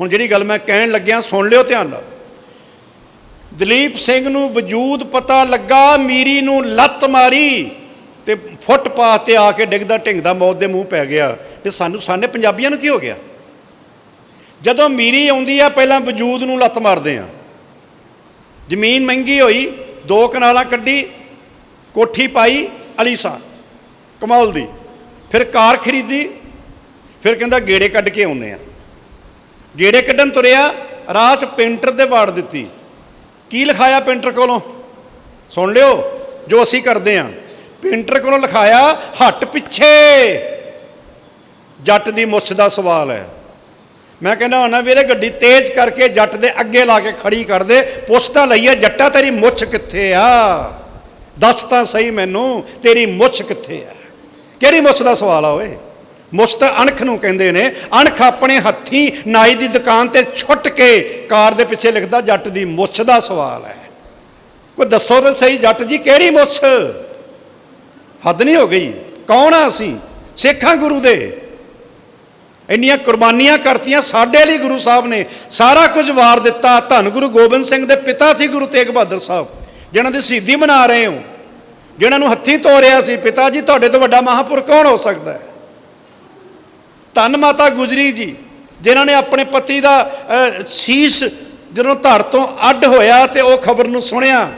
ਹੁਣ ਜਿਹੜੀ ਗੱਲ ਮੈਂ ਕਹਿਣ ਲੱਗਿਆ, ਸੁਣ ਲਿਓ ਧਿਆਨ ਨਾਲ। ਦਲੀਪ ਸਿੰਘ ਨੂੰ ਵਜੂਦ ਪਤਾ ਲੱਗਾ, ਮੀਰੀ ਨੂੰ ਲੱਤ ਮਾਰੀ ਤੇ ਫੁੱਟਪਾਥ ਤੇ ਆ ਕੇ ਡਿੱਗਦਾ ਢਿੰਗਦਾ ਮੌਤ ਦੇ ਮੂੰਹ ਪੈ ਗਿਆ। ਤੇ ਸਾਨੂੰ, ਸਾਨੇ ਪੰਜਾਬੀਆਂ ਨੂੰ ਕੀ ਹੋ ਗਿਆ? ਜਦੋਂ ਮੀਰੀ ਆਉਂਦੀ ਆ, ਪਹਿਲਾਂ ਵਜੂਦ ਨੂੰ ਲੱਤ ਮਾਰਦੇ ਆ। ਜ਼ਮੀਨ ਮਹਿੰਗੀ ਹੋਈ, ਦੋ ਕਨਾਲਾਂ ਕੱਢੀ, ਕੋਠੀ ਪਾਈ, ਅਲੀਸਾ ਕਮਾਲ ਦੀ ਫਿਰ ਕਾਰ ਖਰੀਦੀ, ਫਿਰ ਕਹਿੰਦਾ ਗੇੜੇ ਕੱਢ ਕੇ ਆਉਨੇ ਆ। ਗੇੜੇ ਕੱਢਣ ਤੁਰਿਆ, ਰਾਹ 'ਚ ਪੇਂਟਰ ਦੇ ਵਾੜ ਦਿੱਤੀ। ਕੀ ਲਿਖਾਇਆ ਪੇਂਟਰ ਕੋਲੋਂ? ਸੁਣ ਲਿਓ, ਜੋ ਅਸੀਂ ਕਰਦੇ ਆਂ। ਪੇਂਟਰ ਕੋਲੋਂ ਲਿਖਾਇਆ, ਹੱਟ ਪਿੱਛੇ। ਜੱਟ ਦੀ ਮੁੱਛ ਦਾ ਸਵਾਲ ਹੈ। ਮੈਂ ਕਹਿੰਦਾ ਹੁੰਦਾ ਵੀਰੇ, ਗੱਡੀ ਤੇਜ਼ ਕਰਕੇ ਜੱਟ ਦੇ ਅੱਗੇ ਲਾ ਕੇ ਖੜੀ ਕਰ ਦੇ। ਪੁੱਛ ਤਾਂ ਲਈਏ ਜੱਟਾ ਤੇਰੀ ਮੁੱਛ ਕਿੱਥੇ ਆ? ਦੱਸ ਤਾਂ ਸਹੀ ਮੈਨੂੰ, ਤੇਰੀ ਮੁੱਛ ਕਿੱਥੇ ਆ? ਕਿਹੜੀ ਮੁੱਛ ਦਾ ਸਵਾਲ ਆ ਓਏ? ਮੁੱਛ ਅਣਖ ਨੂੰ ਕਹਿੰਦੇ ਨੇ, ਅਣਖ ਆਪਣੇ ਹੱਥੀਂ ਨਾਈ ਦੀ ਦੁਕਾਨ ਤੇ ਛੁੱਟ ਕੇ ਕਾਰ ਦੇ ਪਿੱਛੇ ਲਿਖਦਾ, ਜੱਟ ਦੀ ਮੁੱਛ ਦਾ ਸਵਾਲ ਹੈ। ਕੋਈ ਦੱਸੋ ਤਾਂ ਸਹੀ, ਜੱਟ ਜੀ ਕਿਹੜੀ ਮੁੱਛ? ਹੱਦ ਨਹੀਂ ਹੋ ਗਈ। ਕੌਣ ਆ ਅਸੀਂ? ਸਿੱਖਾਂ ਗੁਰੂ ਦੇ। ਇੰਨੀਆਂ ਕੁਰਬਾਨੀਆਂ ਕਰਤੀਆਂ ਸਾਡੇ ਲਈ ਗੁਰੂ ਸਾਹਿਬ ਨੇ। ਸਾਰਾ ਕੁਝ ਵਾਰ ਦਿੱਤਾ। ਧੰਨ ਗੁਰੂ ਗੋਬਿੰਦ ਸਿੰਘ ਦੇ ਪਿਤਾ ਸੀ ਗੁਰੂ ਤੇਗ ਬਹਾਦਰ ਸਾਹਿਬ, ਜਿਨ੍ਹਾਂ ਦੀ ਸ਼ਹੀਦੀ ਮਨਾ ਰਹੇ ਹੋ। ਜਿਨ੍ਹਾਂ ਨੂੰ ਹੱਥੀਂ ਤੋਰਿਆ ਸੀ। ਪਿਤਾ ਜੀ, ਤੁਹਾਡੇ ਤੋਂ ਵੱਡਾ ਮਹਾਪੁਰਖ ਕੌਣ ਹੋ ਸਕਦਾ ਹੈ? ਧੰਨ ਮਾਤਾ ਗੁਜਰੀ ਜੀ, ਜਿਨ੍ਹਾਂ ਨੇ ਆਪਣੇ ਪਤੀ ਦਾ ਸੀਸ ਜਦੋਂ ਧੜ ਤੋਂ ਅੱਡ ਹੋਇਆ ਤੇ ਉਹ ਖਬਰ ਨੂੰ ਸੁਣਿਆ।